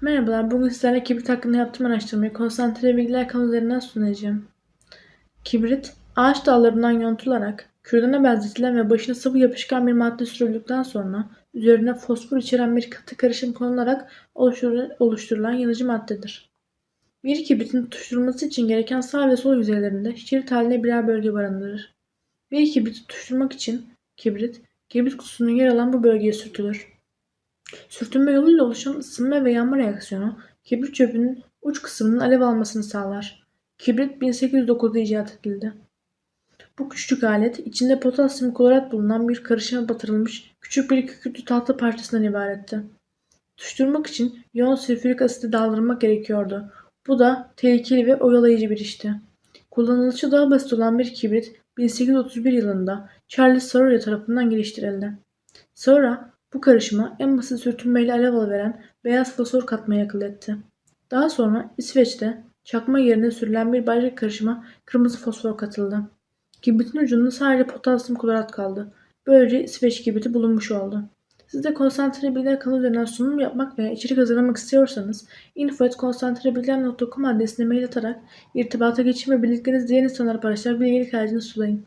Merhabalar, bugün sizlerle kibrit hakkında yaptığım araştırmayı konsantre bilgiler kanalı üzerinden sunacağım. Kibrit, ağaç dallarından yontularak kürdana benzetilen ve başına sıvı yapışkan bir madde sürüldükten sonra üzerine fosfor içeren bir katı karışım konularak oluştur- oluşturulan yanıcı maddedir. Bir kibritin tutuşturulması için gereken sağ ve sol yüzeylerinde şerit halinde birer bölge barındırır. Bir kibriti tutuşturmak için kibrit, kibrit kutusunun yer alan bu bölgeye sürtülür. Sürtünme yoluyla oluşan ısınma ve yanma reaksiyonu kibrit çöpünün uç kısmının alev almasını sağlar. Kibrit 1809'da icat edildi. Bu küçük alet içinde potasyum klorat bulunan bir karışıma batırılmış küçük bir kükürtlü tahta parçasından ibaretti. Tutuşturmak için yoğun sülfürik asiti daldırmak gerekiyordu. Bu da tehlikeli ve oyalayıcı bir işti. Kullanılışı daha basit olan bir kibrit 1831 yılında Charles Sawyer tarafından geliştirildi. Sonra bu karışıma en basit sürtünmeyle alev alıveren beyaz fosfor katmayı akıl etti. Daha sonra İsveç'te çakma yerine sürülen bir başka karışıma kırmızı fosfor katıldı. Kibritin ucunda sadece potasyum klorat kaldı. Böylece İsveç kibriti bulunmuş oldu. Siz de konsantre bilgiler kanalı üzerinden sunum yapmak veya içerik hazırlamak istiyorsanız info.konsantrebilgiler.com adresine mail atarak irtibata geçin ve bildiklerinizi diğer insanlara paylaşarak bilgilik harcını sulayın.